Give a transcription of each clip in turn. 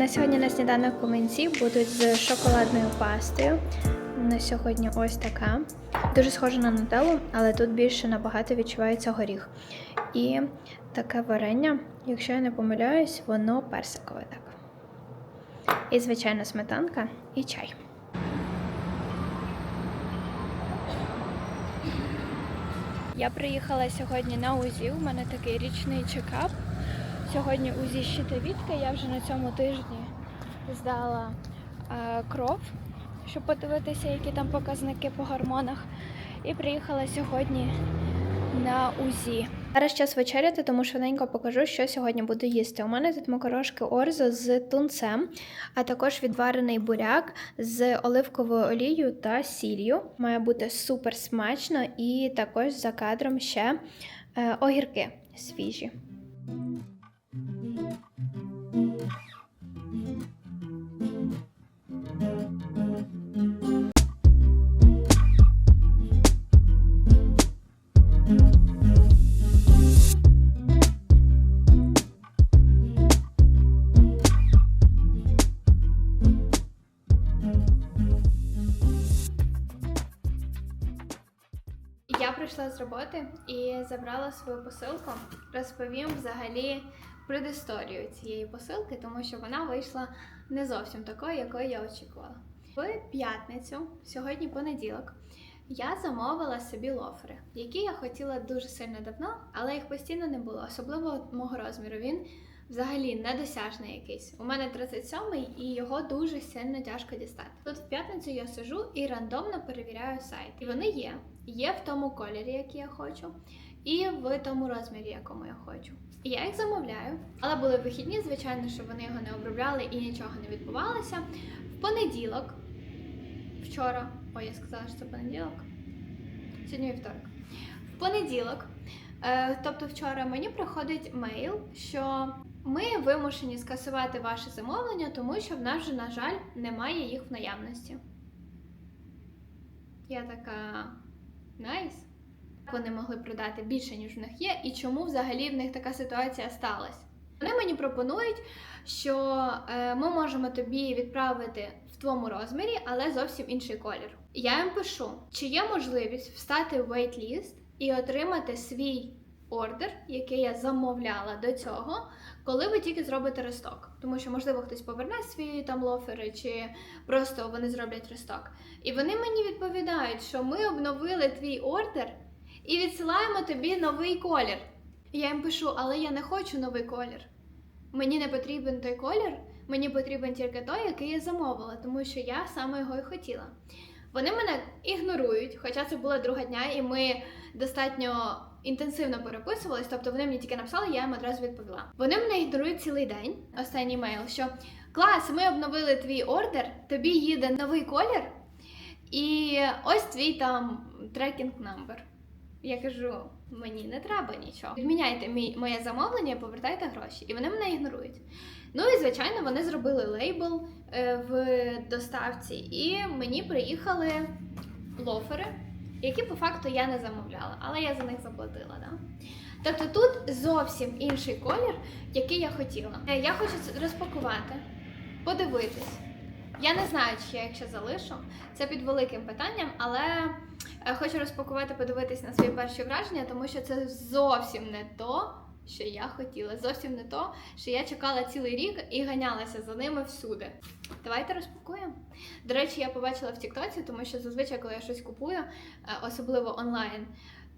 На сьогодні на сніданок комінці будуть з шоколадною пастою. На сьогодні ось така. Дуже схожа на нутеллу, але тут більше набагато відчувається горіх. І таке варення, якщо я не помиляюсь, воно персикове так. І, звичайно, сметанка і чай. Я приїхала сьогодні на УЗІ. У мене такий річний чекап. Сьогодні УЗІ щитовідки. Я вже на цьому тижні здала е, кров, щоб подивитися, які там показники по гормонах. І приїхала сьогодні на УЗІ. Зараз час вечеряти, тому швиденько покажу, що сьогодні буду їсти. У мене тут макарошки орзо з тунцем, а також відварений буряк з оливковою олією та сіллю. Має бути супер смачно, і також за кадром ще е, огірки свіжі. Роботи і забрала свою посилку. Розповім взагалі предісторію цієї посилки, тому що вона вийшла не зовсім такою, якою я очікувала. В п'ятницю, сьогодні понеділок, я замовила собі лофери, які я хотіла дуже сильно давно, але їх постійно не було, особливо мого розміру. Він взагалі недосяжний якийсь. У мене 37-й і його дуже сильно тяжко дістати. Тут в п'ятницю я сижу і рандомно перевіряю сайт. І вони є. Є в тому кольорі, який я хочу, і в тому розмірі, якому я хочу. І я їх замовляю, але були вихідні, звичайно, що вони його не обробляли і нічого не відбувалося. В понеділок, вчора, ой, я сказала, що це понеділок. Сьогодні вівторок. В понеділок, е, тобто вчора, мені приходить мейл, що ми вимушені скасувати ваше замовлення, тому що в нас вже, на жаль, немає їх в наявності. Я така. Найс. Вони могли продати більше, ніж в них є, і чому взагалі в них така ситуація сталася. Вони мені пропонують, що е, ми можемо тобі відправити в твоєму розмірі, але зовсім інший колір. Я їм пишу, чи є можливість встати в waitlist і отримати свій ордер, який я замовляла до цього, коли ви тільки зробите ресток. Тому що, можливо, хтось поверне свої там лофери, чи просто вони зроблять ресток. І вони мені відповідають, що ми обновили твій ордер і відсилаємо тобі новий колір. І я їм пишу, але я не хочу новий колір. Мені не потрібен той колір, мені потрібен тільки той, який я замовила, тому що я саме його і хотіла. Вони мене ігнорують, хоча це була друга дня, і ми достатньо інтенсивно переписувались, тобто вони мені тільки написали, я їм одразу відповіла. Вони мене ігнорують цілий день. Останній мейл, що клас, ми обновили твій ордер, тобі їде новий колір, і ось твій там трекінг номер. Я кажу, мені не треба нічого. Відміняйте моє замовлення, повертайте гроші. І вони мене ігнорують. Ну і звичайно, вони зробили лейбл е, в доставці, і мені приїхали лофери, які по факту я не замовляла, але я за них заплатила. Да? Тобто тут зовсім інший колір, який я хотіла. Е, Я хочу розпакувати, подивитись. Я не знаю, чи я їх ще залишу. Це під великим питанням, але е, хочу розпакувати, подивитись на свої перші враження, тому що це зовсім не то, що я хотіла. Зовсім не то, що я чекала цілий рік і ганялася за ними всюди. Давайте розпакуємо. До речі, я побачила в Тіктоці, тому що зазвичай, коли я щось купую, е, особливо онлайн,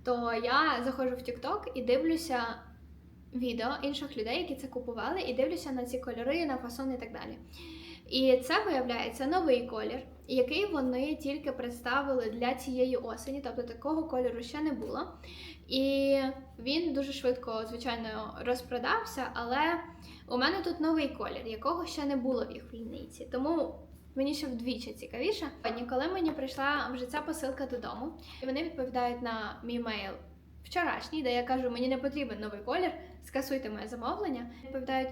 то я заходжу в Тікток і дивлюся відео інших людей, які це купували, і дивлюся на ці кольори, на фасон і так далі. І це виявляється новий колір, який вони тільки представили для цієї осені, тобто такого кольору ще не було. І він дуже швидко, звичайно, розпродався, але у мене тут новий колір, якого ще не було в їх в лінійці. Тому мені ще вдвічі цікавіше. Коли мені прийшла вже ця посилка додому, і вони відповідають на мій мейл вчорашній, де я кажу, мені не потрібен новий колір, скасуйте моє замовлення. Відповідають.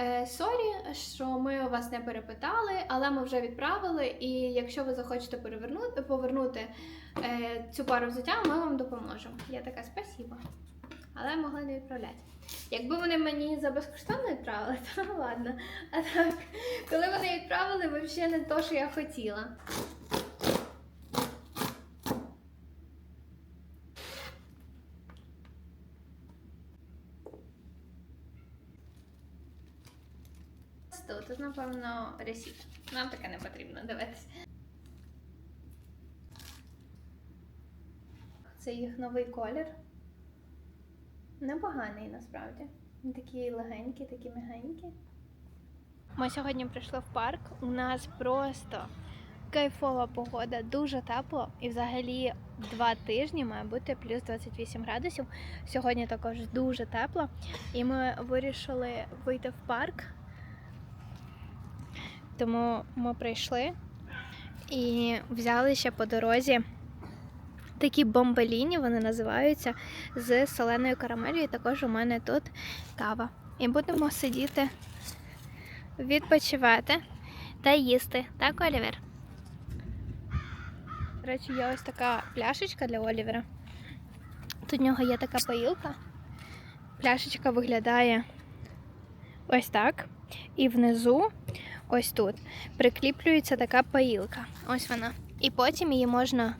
Е, Сорі, що ми вас не перепитали, але ми вже відправили. І якщо ви захочете перевернути повернути е, цю пару взуття, ми вам допоможемо. Я така спасіба. але могли не відправляти. Якби вони мені за безкоштовно відправили, то ладно. А так, коли вони відправили, взагалі не то, що я хотіла. Тут, тут, напевно, ресіт. Нам таке не потрібно дивитися. Це їх новий колір. Непоганий насправді. Такі легенькі, такі мягенькі. Ми сьогодні прийшли в парк. У нас просто кайфова погода, дуже тепло. І взагалі два тижні має бути плюс 28 градусів. Сьогодні також дуже тепло. І ми вирішили вийти в парк. Тому ми прийшли і взяли ще по дорозі такі бомбеліні, вони називаються з соленою карамелью. І також у мене тут кава. І будемо сидіти, відпочивати та їсти. Так, Олівер? До речі, є ось така пляшечка для Олівера. Тут в нього є така поїлка. Пляшечка виглядає ось так. І внизу, ось тут, прикріплюється така поїлка. Ось вона. І потім її можна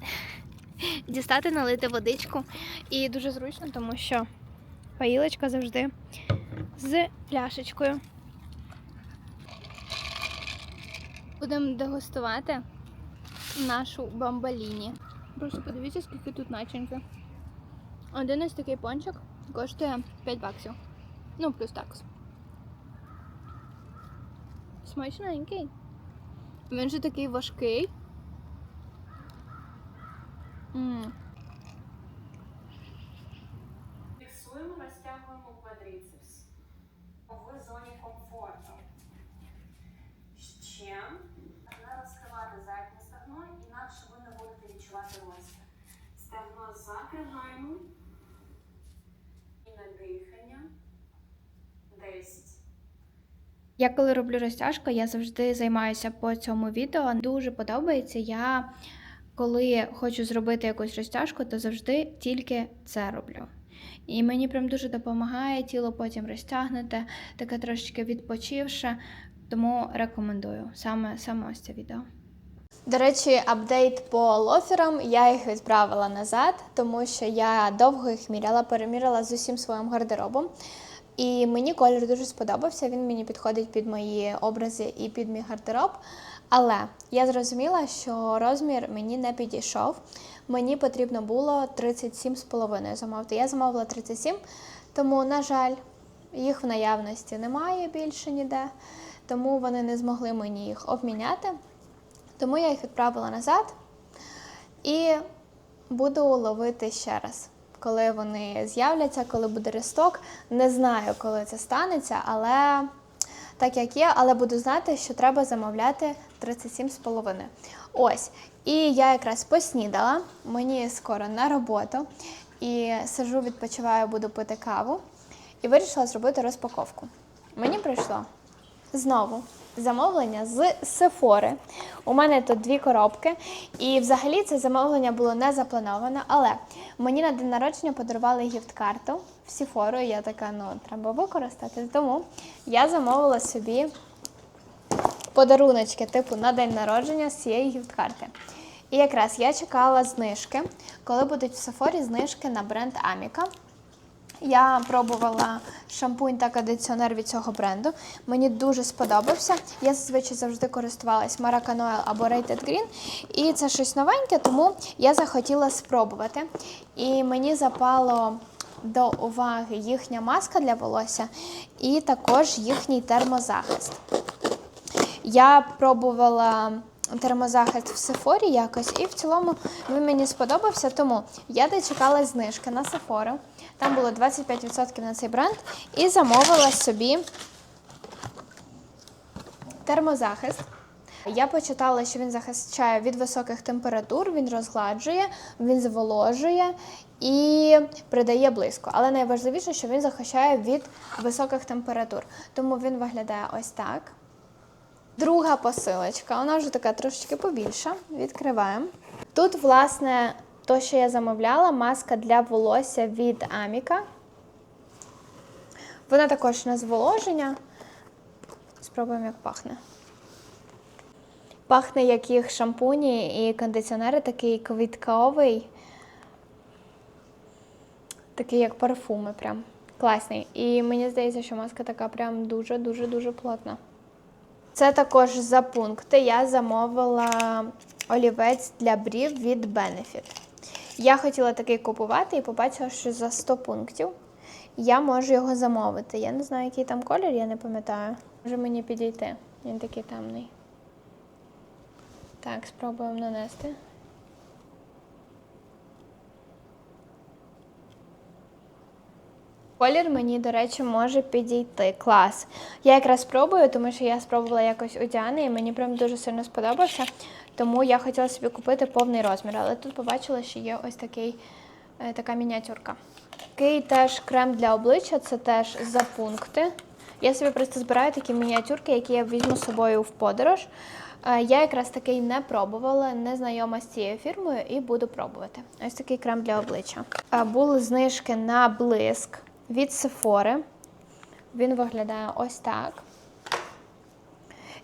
дістати, налити водичку. І дуже зручно, тому що поїлочка завжди з пляшечкою. Будемо дегустувати нашу бомбаліні. Просто подивіться, скільки тут начинки. Один ось такий пончик коштує 5 баксів. Ну, плюс такс. Смачненький. Він же такий важкий. М. Фіксуємо, розтягуємо квадріцепс в зоні комфорту. Ще не розкривати заднє стегно, інакше ви не будете відчувати розтяг. Стегно закриваємо і на дихання. 10. Я коли роблю розтяжку, я завжди займаюся по цьому відео. Дуже подобається. Я коли хочу зробити якусь розтяжку, то завжди тільки це роблю. І мені прям дуже допомагає, тіло потім розтягнете, таке трошечки відпочивше. Тому рекомендую саме, саме ось це відео. До речі, апдейт по лоферам. Я їх відправила назад, тому що я довго їх міряла, переміряла з усім своїм гардеробом. І мені колір дуже сподобався. Він мені підходить під мої образи і під мій гардероб. Але я зрозуміла, що розмір мені не підійшов. Мені потрібно було 37,5 замовити. Я замовила 37, тому, на жаль, їх в наявності немає більше ніде, тому вони не змогли мені їх обміняти. Тому я їх відправила назад і буду ловити ще раз, коли вони з'являться, коли буде ресток. Не знаю, коли це станеться, але так як є, але буду знати, що треба замовляти 37,5. Ось. І я якраз поснідала, мені скоро на роботу. І сижу, відпочиваю, буду пити каву. І вирішила зробити розпаковку. Мені прийшло знову замовлення з Сефори. У мене тут дві коробки. І взагалі це замовлення було не заплановано, але мені на день народження подарували гіфт-карту в Сефору. Я така, ну, треба використати. Тому я замовила собі подаруночки, типу на день народження з цієї гіфт-карти. І якраз я чекала знижки, коли будуть в Сефорі знижки на бренд Аміка. Я пробувала шампунь та кондиціонер від цього бренду. Мені дуже сподобався. Я зазвичай завжди користувалась Maracanã або Rated Green. І це щось новеньке, тому я захотіла спробувати. І мені запало до уваги їхня маска для волосся і також їхній термозахист. Я пробувала термозахист в Сефорі якось, і в цілому він мені сподобався, тому я дочекала знижки на Сефору. Там було 25% на цей бренд, і замовила собі термозахист. Я почитала, що він захищає від високих температур, він розгладжує, він зволожує і придає блиску. Але найважливіше, що він захищає від високих температур. Тому він виглядає ось так. Друга посилочка, вона вже така трошечки побільша. Відкриваємо. Тут, власне, то, що я замовляла, маска для волосся від Аміка. Вона також на зволоження. Спробуємо, як пахне. Пахне як їх шампуні і кондиціонери, такий квітковий, такий як парфуми, прям класний. І мені здається, що маска така прям дуже-дуже-дуже плотна. Це також за пункти. Я замовила олівець для брів від Benefit. Я хотіла такий купувати і побачила, що за 100 пунктів я можу його замовити. Я не знаю, який там колір, я не пам'ятаю. Може мені підійти. Він такий темний. Так, спробуємо нанести. Колір мені, до речі, може підійти. Клас. Я якраз спробую, тому що я спробувала якось у Діани, і мені прям дуже сильно сподобався. Тому я хотіла собі купити повний розмір. Але тут побачила, що є ось такий, е, така мініатюрка. Такий теж крем для обличчя, це теж за пункти. Я собі просто збираю такі мініатюрки, які я візьму з собою в подорож. Е, Я якраз такий не пробувала, не знайома з цією фірмою і буду пробувати. Ось такий крем для обличчя. Е, Були знижки на блиск від Sephora. Він виглядає ось так.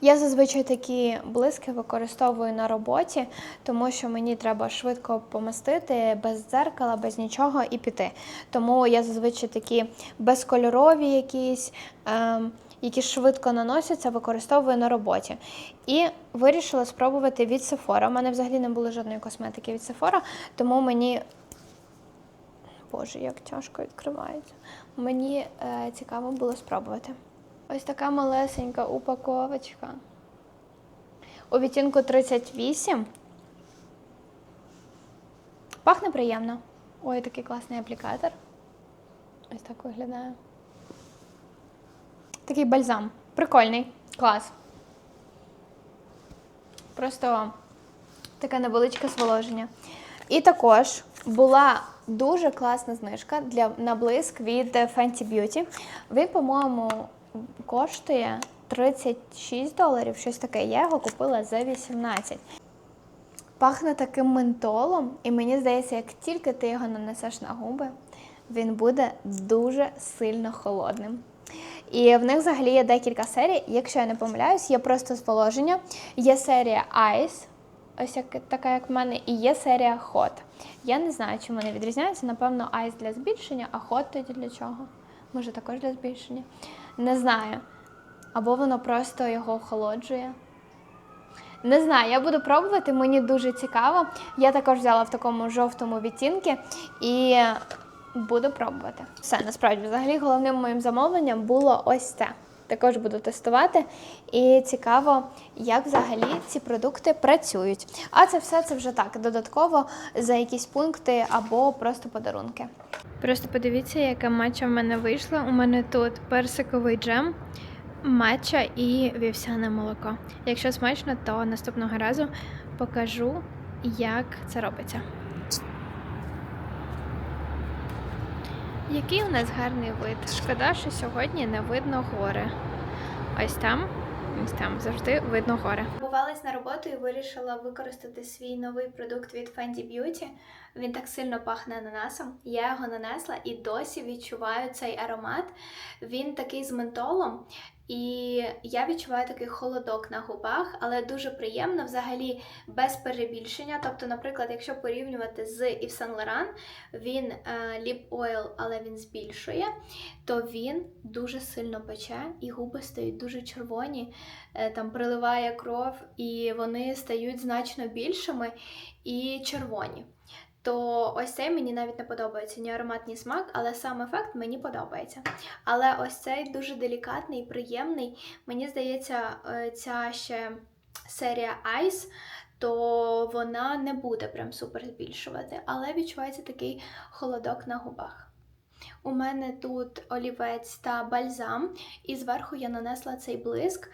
Я зазвичай такі блиски використовую на роботі, тому що мені треба швидко помастити без дзеркала, без нічого і піти. Тому я зазвичай такі безкольорові якісь, ем, які швидко наносяться, використовую на роботі. І вирішила спробувати від Sephora. У мене взагалі не було жодної косметики від Sephora, тому мені. Боже, як тяжко відкривається. Мені е, цікаво було спробувати. Ось така малесенька упаковочка. У відтінку 38. Пахне приємно. Ой, такий класний аплікатор. Ось так виглядає. Такий бальзам. Прикольний. Клас. Просто таке невеличке зволоження. І також була дуже класна знижка для на від Fenty Beauty. Він, по-моєму, коштує 36 доларів, щось таке. Я його купила за 18. Пахне таким ментолом, і мені здається, як тільки ти його нанесеш на губи, він буде дуже сильно холодним. І в них взагалі є декілька серій. Якщо я не помиляюсь, є просто зволоження, є серія Ice, ось як, така, як в мене, і є серія Hot. Я не знаю, чим вони відрізняються. Напевно, Ice для збільшення, а Hot тоді для чого? Може, також для збільшення? Не знаю. Або воно просто його охолоджує. Не знаю, я буду пробувати, мені дуже цікаво. Я також взяла в такому жовтому відтінку і буду пробувати. Все, насправді, взагалі, головним моїм замовленням було ось це. Також буду тестувати. І цікаво, як взагалі ці продукти працюють. А це все це вже так, додатково за якісь пункти або просто подарунки. Просто подивіться, яка матча в мене вийшла. У мене тут персиковий джем, матча і вівсяне молоко. Якщо смачно, то наступного разу покажу, як це робиться. Який у нас гарний вид. Шкода, що сьогодні не видно гори. Ось там, ось там завжди видно гори. Бувалась на роботу і вирішила використати свій новий продукт від Fenty Beauty. Він так сильно пахне ананасом. Я його нанесла і досі відчуваю цей аромат. Він такий з ментолом. І я відчуваю такий холодок на губах, але дуже приємно взагалі без перебільшення. Тобто, наприклад, якщо порівнювати з Yves Saint Laurent, він е, Oil, але він збільшує, то він дуже сильно пече, і губи стають дуже червоні, е, там приливає кров, і вони стають значно більшими і червоні. То ось цей мені навіть не подобається ні аромат, ні смак, але сам ефект мені подобається. Але ось цей дуже делікатний, приємний. Мені здається, е, ця ще серія Ice, то вона не буде прям супер збільшувати, але відчувається такий холодок на губах. У мене тут олівець та бальзам, і зверху я нанесла цей блиск.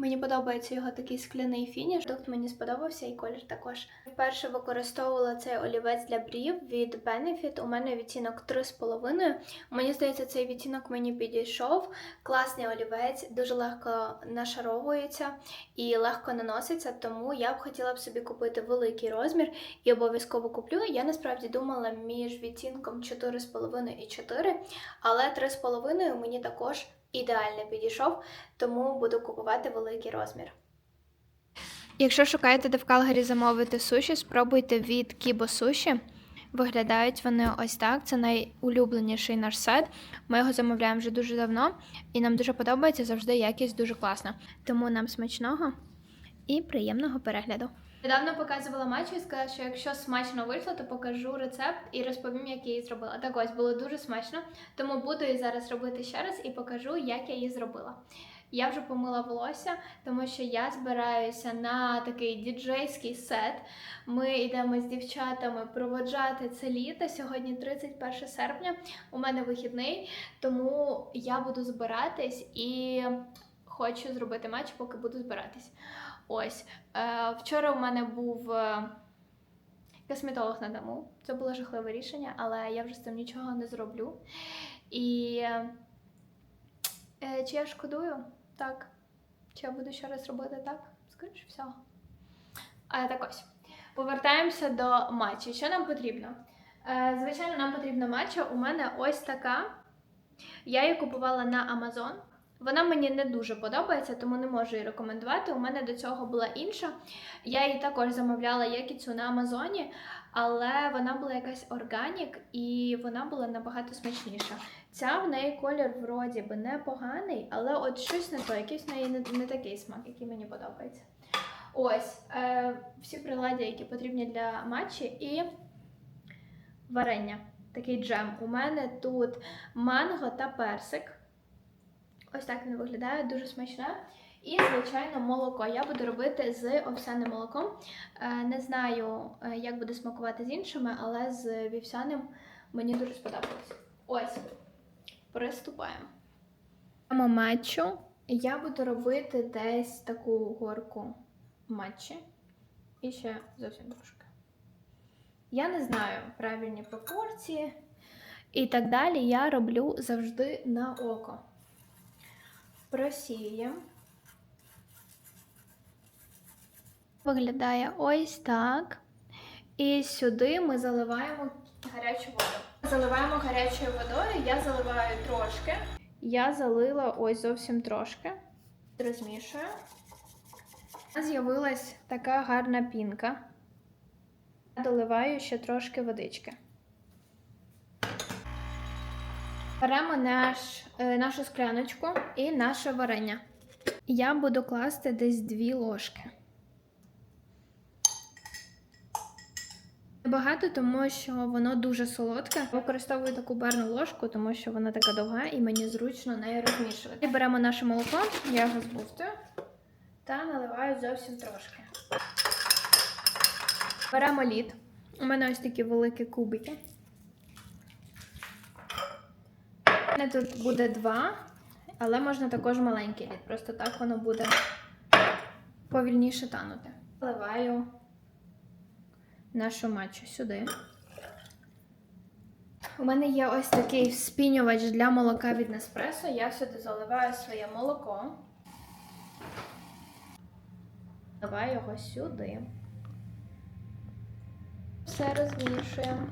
Мені подобається його такий скляний фініш. Продукт мені сподобався і колір також. Вперше використовувала цей олівець для брів від Benefit. У мене відтінок 3,5. Мені здається, цей відтінок мені підійшов. Класний олівець, дуже легко нашаровується і легко наноситься, тому я б хотіла б собі купити великий розмір і обов'язково куплю. Я насправді думала між відтінком 4,5 і 4, але 3,5 мені також ідеально підійшов, тому буду купувати великий розмір. Якщо шукаєте, де в Калгарі замовити суші, спробуйте від Кібо Суші. Виглядають вони ось так. Це найулюбленіший наш сет. Ми його замовляємо вже дуже давно, і нам дуже подобається завжди якість дуже класна. Тому нам смачного і приємного перегляду. Недавно показувала матчу і сказала, що якщо смачно вийшло, то покажу рецепт і розповім, як я її зробила. Так ось було дуже смачно, тому буду її зараз робити ще раз і покажу, як я її зробила. Я вже помила волосся, тому що я збираюся на такий діджейський сет. Ми йдемо з дівчатами проводжати це літо. Сьогодні 31 серпня. У мене вихідний, тому я буду збиратись і хочу зробити матч, поки буду збиратись. Ось е, вчора у мене був е, косметолог на дому. Це було жахливе рішення, але я вже з цим нічого не зроблю. І е, чи я шкодую? Так. Чи я буду ще раз робити так? Скоріше всього. А так ось. Повертаємося до матчі. Що нам потрібно? Е, звичайно, нам потрібна матча. У мене ось така. Я її купувала на Amazon. Вона мені не дуже подобається, тому не можу її рекомендувати. У мене до цього була інша. Я її також замовляла як і цю на Амазоні, але вона була якась органік і вона була набагато смачніша. Ця в неї колір вроді би непоганий, але от щось не то, якийсь в неї не, не такий смак, який мені подобається. Ось е, всі приладдя, які потрібні для матчі, і варення. Такий джем. У мене тут манго та персик. Ось так він виглядає, дуже смачне. І, звичайно, молоко. Я буду робити з овсяним молоком. Е, Не знаю, е, як буде смакувати з іншими, але з вівсяним мені дуже сподобалось. Ось, приступаємо. Матчу. Я буду робити десь таку горку матчі. І ще зовсім трошки. Я не знаю правильні пропорції і так далі. Я роблю завжди на око просіємо. Виглядає ось так. І сюди ми заливаємо гарячу воду. Заливаємо гарячою водою, я заливаю трошки. Я залила ось зовсім трошки. Розмішую. З'явилась така гарна пінка. Доливаю ще трошки водички. Беремо наш, е, нашу скляночку і наше варення. Я буду класти десь дві ложки. Багато, тому що воно дуже солодке. Використовую таку барну ложку, тому що вона така довга і мені зручно нею розмішувати. І беремо наше молоко, я його збустую та наливаю зовсім трошки. Беремо лід. У мене ось такі великі кубики. У мене тут буде два, але можна також маленький лід. Просто так воно буде повільніше танути. Заливаю нашу матчу сюди. У мене є ось такий спінювач для молока від Неспресо. Я сюди заливаю своє молоко. Заливаю його сюди. Все розмішуємо.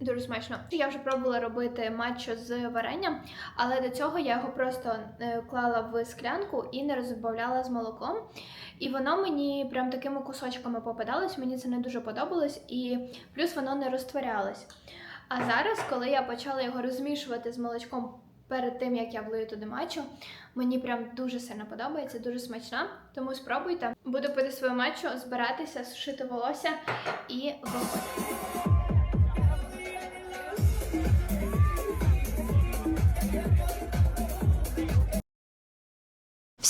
Дуже смачно. Я вже пробувала робити матчо з варенням, але до цього я його просто е, клала в склянку і не розбавляла з молоком. І воно мені прям такими кусочками попадалось, мені це не дуже подобалось, і плюс воно не розтворялось. А зараз, коли я почала його розмішувати з молочком перед тим, як я влию туди матчу, мені прям дуже сильно подобається, дуже смачна. Тому спробуйте. Буду пити свою матчу, збиратися, сушити волосся і виходити.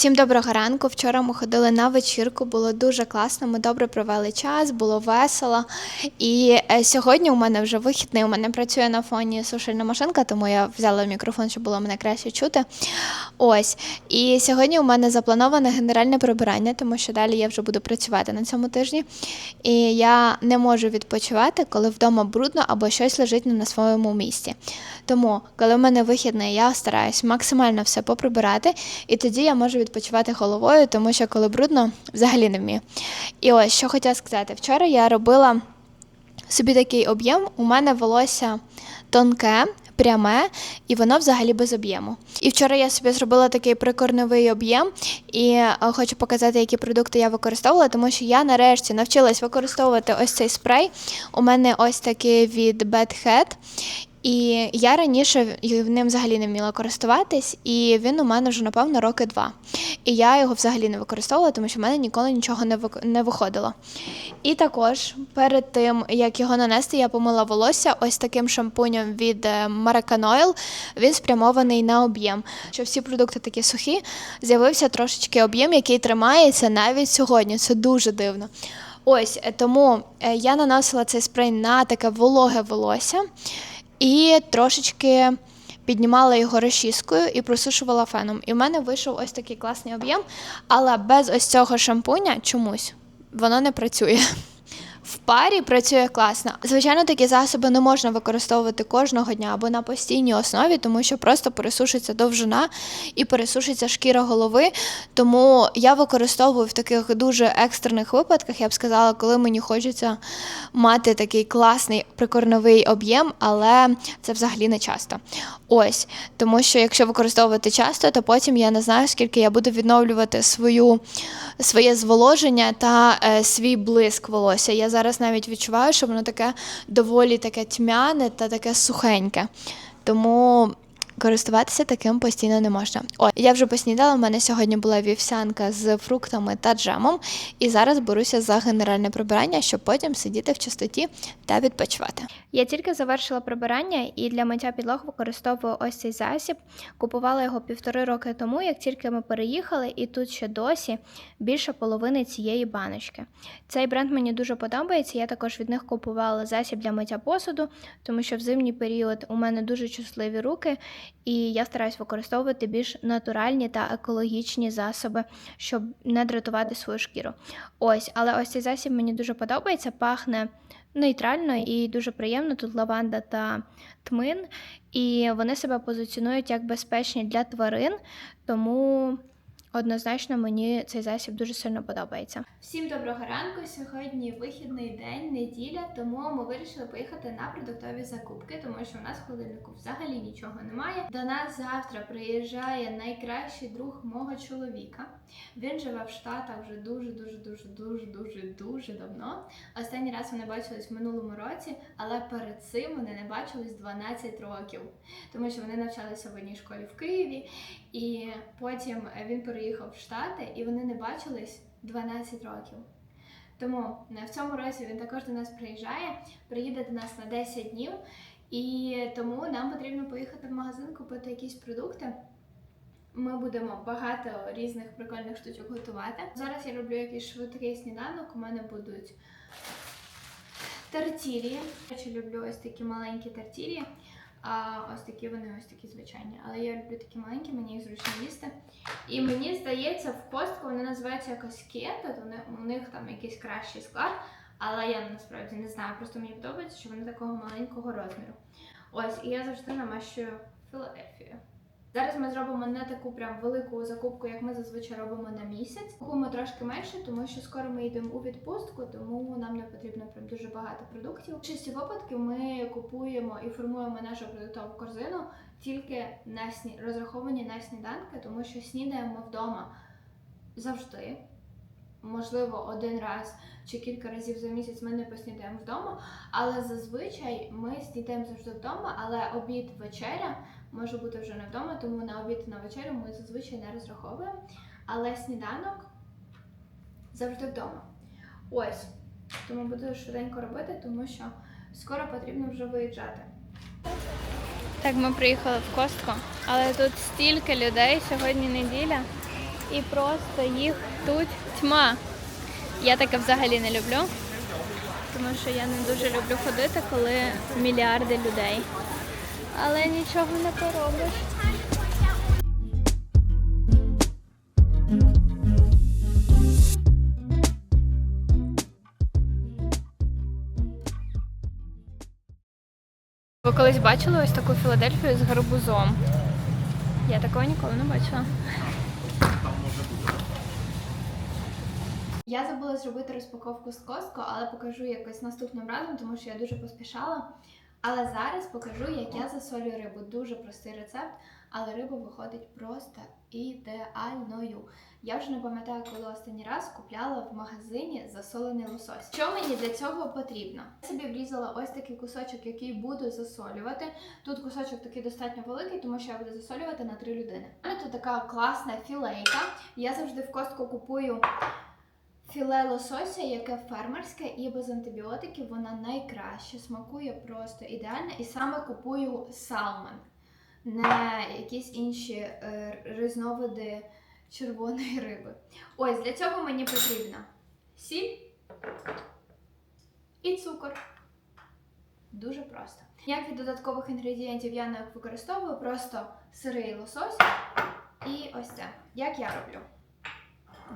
Всім доброго ранку. Вчора ми ходили на вечірку, було дуже класно. Ми добре провели час, було весело. І е, сьогодні у мене вже вихідний. У мене працює на фоні сушильна машинка, тому я взяла мікрофон, щоб було мене краще чути. Ось. І сьогодні у мене заплановане генеральне прибирання, тому що далі я вже буду працювати на цьому тижні. І я не можу відпочивати, коли вдома брудно або щось лежить не на своєму місці. Тому, коли в мене вихідний, я стараюсь максимально все поприбирати, і тоді я можу відпочивати головою, тому що коли брудно, взагалі не вмію. І ось що хотіла сказати: вчора я робила собі такий об'єм, у мене волосся тонке. Пряме, і воно взагалі без об'єму. І вчора я собі зробила такий прикорневий об'єм, і е, хочу показати, які продукти я використовувала, тому що я нарешті навчилась використовувати ось цей спрей. У мене ось такий від Bad Head. І я раніше ним взагалі не вміла користуватись, і він у мене вже, напевно, роки два. І я його взагалі не використовувала, тому що в мене ніколи нічого не виходило. І також перед тим, як його нанести, я помила волосся ось таким шампунем від е, Maracan. Він спрямований на об'єм. Що всі продукти такі сухі, з'явився трошечки об'єм, який тримається навіть сьогодні. Це дуже дивно. Ось е, тому е, я наносила цей спрей на таке вологе волосся і трошечки піднімала його розчіскою і просушувала феном. І в мене вийшов ось такий класний об'єм, але без ось цього шампуня чомусь воно не працює. В парі працює класно. Звичайно, такі засоби не можна використовувати кожного дня або на постійній основі, тому що просто пересушиться довжина і пересушиться шкіра голови. Тому я використовую в таких дуже екстрених випадках, я б сказала, коли мені хочеться мати такий класний прикорновий об'єм, але це взагалі не часто. Ось, тому що якщо використовувати часто, то потім я не знаю, скільки я буду відновлювати свою, своє зволоження та е, свій блиск волосся. Я зараз навіть відчуваю, що воно таке доволі таке тьмяне та таке сухеньке. Тому користуватися таким постійно не можна. О, я вже поснідала. У мене сьогодні була вівсянка з фруктами та джемом, і зараз беруся за генеральне прибирання, щоб потім сидіти в чистоті та відпочивати. Я тільки завершила прибирання і для миття підлог використовую ось цей засіб. Купувала його півтори роки тому, як тільки ми переїхали, і тут ще досі більше половини цієї баночки. Цей бренд мені дуже подобається. Я також від них купувала засіб для миття посуду, тому що в зимній період у мене дуже чутливі руки, і я стараюсь використовувати більш натуральні та екологічні засоби, щоб не дратувати свою шкіру. Ось, але ось цей засіб мені дуже подобається, пахне нейтрально і дуже приємно. Тут лаванда та тмин, і вони себе позиціонують як безпечні для тварин, тому однозначно мені цей засіб дуже сильно подобається. Всім доброго ранку. Сьогодні вихідний день, неділя, тому ми вирішили поїхати на продуктові закупки, тому що у нас в холодильнику взагалі нічого немає. До нас завтра приїжджає найкращий друг мого чоловіка. Він живе в Штатах вже дуже, дуже, дуже, дуже, дуже, дуже давно. Останній раз вони бачились в минулому році, але перед цим вони не бачились 12 років, тому що вони навчалися в одній школі в Києві, і потім він переїхав в Штати, і вони не бачились 12 років. Тому е, в цьому році він також до нас приїжджає, приїде до нас на 10 днів, і тому нам потрібно поїхати в магазин, купити якісь продукти. Ми будемо багато різних прикольних штучок готувати. Зараз я роблю якийсь швидкий сніданок. У мене будуть тартілі. Я люблю ось такі маленькі тартілі. А ось такі вони ось такі звичайні. Але я люблю такі маленькі, мені їх зручно їсти. І мені здається, в костку вони називаються якось кето, то у них там якийсь кращий склад. Але я насправді не знаю. Просто мені подобається, що вони такого маленького розміру. Ось, і я завжди намащую Філадельфію. Зараз ми зробимо не таку прям велику закупку, як ми зазвичай робимо на місяць. Купуємо трошки менше, тому що скоро ми йдемо у відпустку, тому нам не потрібно прям дуже багато продуктів. В більшості випадків ми купуємо і формуємо нашу продуктову корзину тільки на сні... розраховані на сніданки, тому що снідаємо вдома завжди. Можливо, один раз чи кілька разів за місяць ми не поснідаємо вдома, але зазвичай ми снідаємо завжди вдома, але обід вечеря може бути вже не вдома, тому на обід на вечерю ми зазвичай не розраховуємо. Але сніданок завжди вдома. Ось. Тому буду швиденько робити, тому що скоро потрібно вже виїжджати. Так, ми приїхали в Костко, але тут стільки людей, сьогодні неділя. і просто їх тут тьма. Я таке взагалі не люблю, тому що я не дуже люблю ходити, коли мільярди людей. Але нічого не поробиш. Ви колись бачили ось таку Філадельфію з гарбузом? Я такого ніколи не бачила. Я забула зробити розпаковку з Костко, але покажу якось наступним разом, тому що я дуже поспішала. Але зараз покажу, як я засолюю рибу. Дуже простий рецепт, але риба виходить просто ідеальною. Я вже не пам'ятаю, коли останній раз купляла в магазині засолений лосось. Що мені для цього потрібно? Я собі врізала ось такий кусочок, який буду засолювати. Тут кусочок такий достатньо великий, тому що я буду засолювати на три людини. У мене тут така класна філейка. Я завжди в костку купую Філе лосося, яке фермерське і без антибіотиків, вона найкраще, смакує просто ідеально. І саме купую салмон, не якісь інші е, різновиди червоної риби. Ось для цього мені потрібна сіль і цукор. Дуже просто. Ніяких додаткових інгредієнтів я не використовую, просто сирий лосось і ось це. Як я роблю?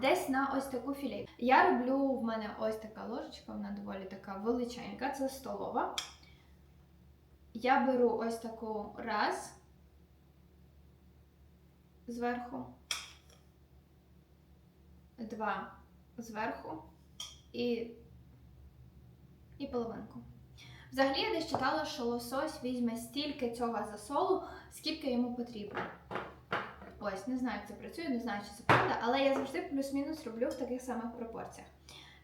Десь на ось таку філейку. Я роблю в мене ось така ложечка, вона доволі така величенька, це столова. Я беру ось таку раз зверху, два зверху і, і половинку. Взагалі я десь читала, що лосось візьме стільки цього засолу, скільки йому потрібно. Ось, не знаю, як це працює, не знаю, чи це правда, але я завжди плюс-мінус роблю в таких самих пропорціях.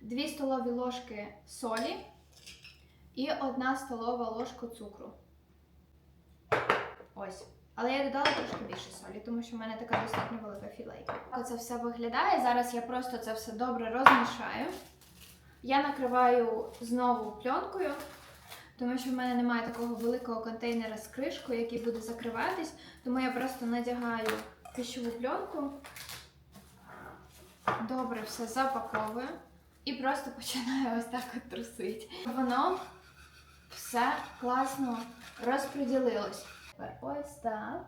Дві столові ложки солі і одна столова ложка цукру. Ось. Але я додала трошки більше солі, тому що в мене така достатньо велика філейка. Як це все виглядає. Зараз я просто це все добре розмішаю. Я накриваю знову пленкою, тому що в мене немає такого великого контейнера з кришкою, який буде закриватись. Тому я просто надягаю пищову пленку, добре все запаковую і просто починаю ось так от трусити. Воно все класно розподілилось. Ось так.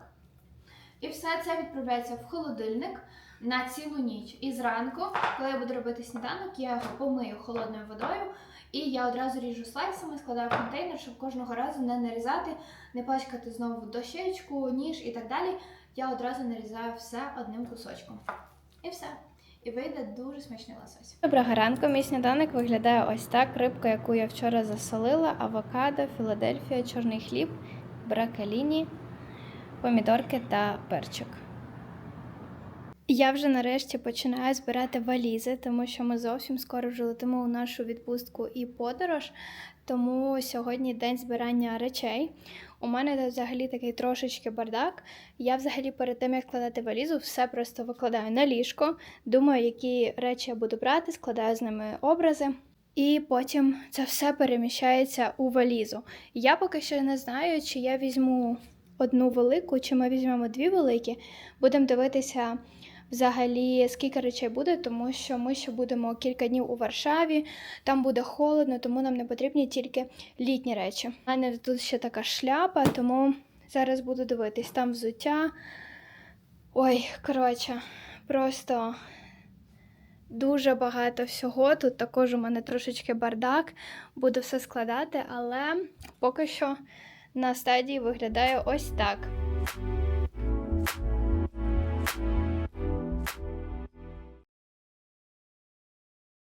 І все це відправляється в холодильник на цілу ніч. І зранку, коли я буду робити сніданок, я його помию холодною водою. І я одразу ріжу слайсами, складаю в контейнер, щоб кожного разу не нарізати, не пачкати знову дощечку, ніж і так далі. Я одразу нарізаю все одним кусочком. І все. І вийде дуже смачний лосось. Доброго ранку. Мій сніданок виглядає ось так. Рибка, яку я вчора засолила, авокадо, Філадельфія, чорний хліб, бракаліні, помідорки та перчик. Я вже нарешті починаю збирати валізи, тому що ми зовсім скоро вже летимо у нашу відпустку і подорож. Тому сьогодні день збирання речей. У мене тут взагалі такий трошечки бардак. Я взагалі перед тим, як складати валізу, все просто викладаю на ліжко, думаю, які речі я буду брати, складаю з ними образи. І потім це все переміщається у валізу. Я поки що не знаю, чи я візьму одну велику, чи ми візьмемо дві великі. Будемо дивитися взагалі, скільки речей буде, тому що ми ще будемо кілька днів у Варшаві, там буде холодно, тому нам не потрібні тільки літні речі. У мене тут ще така шляпа, тому зараз буду дивитись. Там взуття. Ой, коротше, просто дуже багато всього. Тут також у мене трошечки бардак, буду все складати, але поки що на стадії виглядає ось так.